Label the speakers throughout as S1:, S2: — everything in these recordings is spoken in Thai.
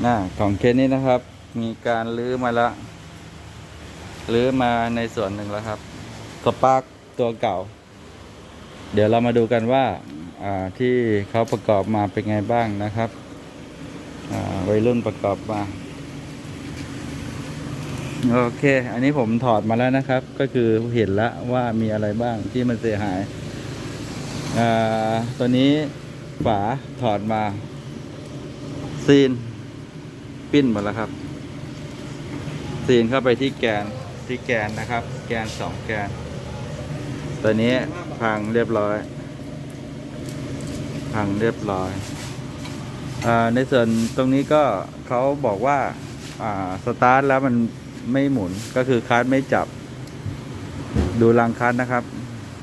S1: หน้าของเคสนี้นะครับ มีการลื้อมาแล้วลื้อมาในส่วนหนึ่งแล้วครับสปาร์กตัวเก่า เดี๋ยวเรามาดูกันว่าที่เขาประกอบมาเป็นไงบ้างนะครับวัยรุ่นประกอบมาโอเค อันนี้ผมถอดมาแล้วนะครับ ก็คือเห็นแล้วว่ามีอะไรบ้างที่มันเสียหายตัวนี้ฝาถอดมาซีน ปิ้นหมดแล้วครับซีนเข้าไปที่แกนที่แกนนะครับ แกนสองแกน ตัวนี้พังเรียบร้อย พังเรียบร้อยอในส่วนตรงนี้ก็เขาบอกว่าอ่าสตาร์ทแล้วมันไม่หมุนก็คือคัสไม่จับ ดูรังคัสนะครับ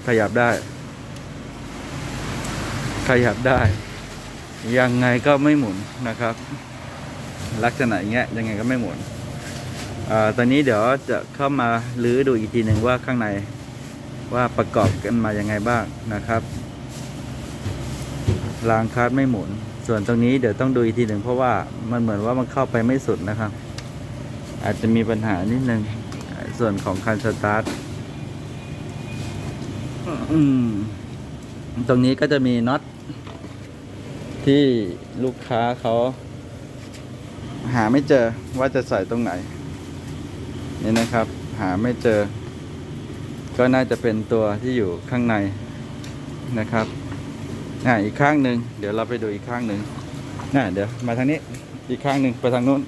S1: ขยับได้ ขยับได้ ยังไงก็ไม่หมุนนะครับ ลักษณะอย่างเงี้ยยังไงก็ไม่หมุนอ่าตอนนี้เดี๋ยวจะเข้ามาลื้อดูอีกทีหนึ่งว่าข้างในว่าประกอบกันมายังไงบ้างนะครับรางคัสไม่หมุน ส่วนตรงนี้เดี๋ยวต้องดูอีกทีหนึ่งเพราะว่ามันเหมือนว่ามันเข้าไปไม่สุดนะครับ อาจจะมีปัญหานิดนึงส่วนของคันสตาร์ทอืมตรงนี้ก็จะมีน็อตที่ลูกค้าเขา หาไม่เจอว่าจะใส่ตรงไหน นี่นะครับ หาไม่เจอ ก็น่าจะเป็นตัวที่อยู่ข้างในนะครับอ่าอีกข้างหนึ่งเดี๋ยวเราไปดูอีกข้างหนึ่งน่ะเดี๋ยวมาทางนี้อีกข้างหนึ่งไปทางนู้น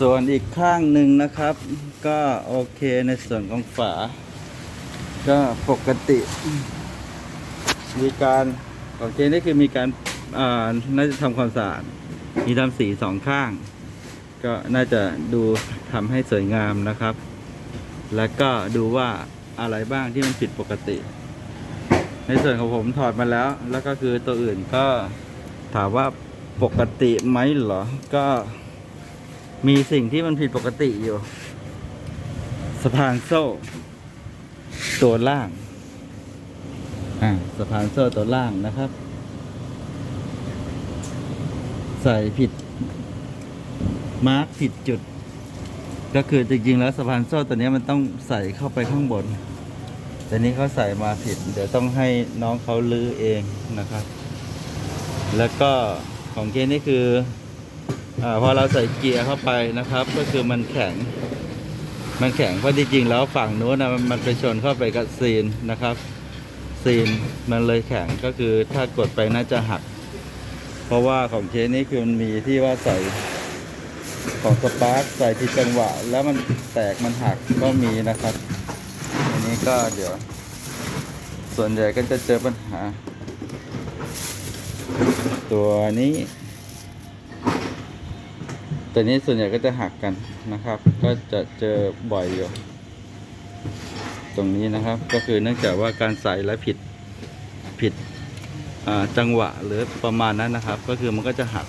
S1: ส่วนอีกข้างหนึ่งนะครับ ก็โอเคในส่วนของฝา ก็ปกติ มีการขอเจนี่คือมีการ อ่าน่าจะทำความสะอาดมีทำสีสองข้าง ก็น่าจะดูทำให้สวยงามนะครับ แล้วก็ดูว่าอะไรบ้างที่มันผิดปกติ ในส่วนของผมถอดมาแล้ว แล้วก็คือตัวอื่นก็ถามว่าปกติไหมเหรอ ก็มีสิ่งที่มันผิดปกติอยู่ สะพานโซ่ ตัวล่าง อ่า สะพานโซ่ตัวล่างนะครับ ใส่ผิด มาร์กผิดจุด ก็คือจริงๆแล้วสะพานโซ่ตัวนี้มันต้องใส่เข้าไปข้างบน แต่นี้เขาใส่มาผิด เดี๋ยวต้องให้น้องเขาลื้อเองนะครับ แล้วก็ของเคสนี่คืออาพอเราใส่เกียร์เข้าไปนะครับ ก็คือมันแข็ง มันแข็งเพราะจริงๆแล้วฝั่งนู้นนะมันไปชนเข้าไปกับซีนนะครับ ซีนมันเลยแข็งก็คือถ้ากดไปน่าจะหัก เพราะว่าของเคสนี้คือมันมีที่ว่าใส่ของสปาร์คใส่ที่จังหวะ แล้วมันแตกมันหักก็มีนะครับ อันนี้ก็เดี๋ยว ส่วนใหญ่ก็จะเจอปัญหา ตัวนี้ ตัวนี้ส่วนใหญ่ก็จะหักกันนะครับ ก็จะเจอบ่อยอยู่ตรงนี้นะครับ ก็คือเนื่องจากว่าการใส่และผิดผิด จังหวะหรือประมาณนั้นนะครับ ก็คือมันก็จะหัก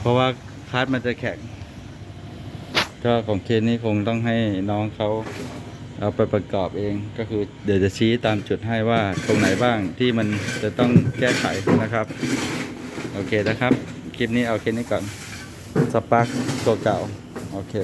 S1: เพราะว่าคาร์ดมันจะแข็งก็ของเคสนี้คงต้องให้น้องเขาเอาไปประกอบเองก็คือเดี๋ยวจะชี้ตามจุดให้ว่าตรงไหนบ้างที่มันจะต้องแก้ไขนะครับ โอเคนะครับ คลิปนี้เอาแค่นี้ก่อนสปาร์กตัวเก่า โอเค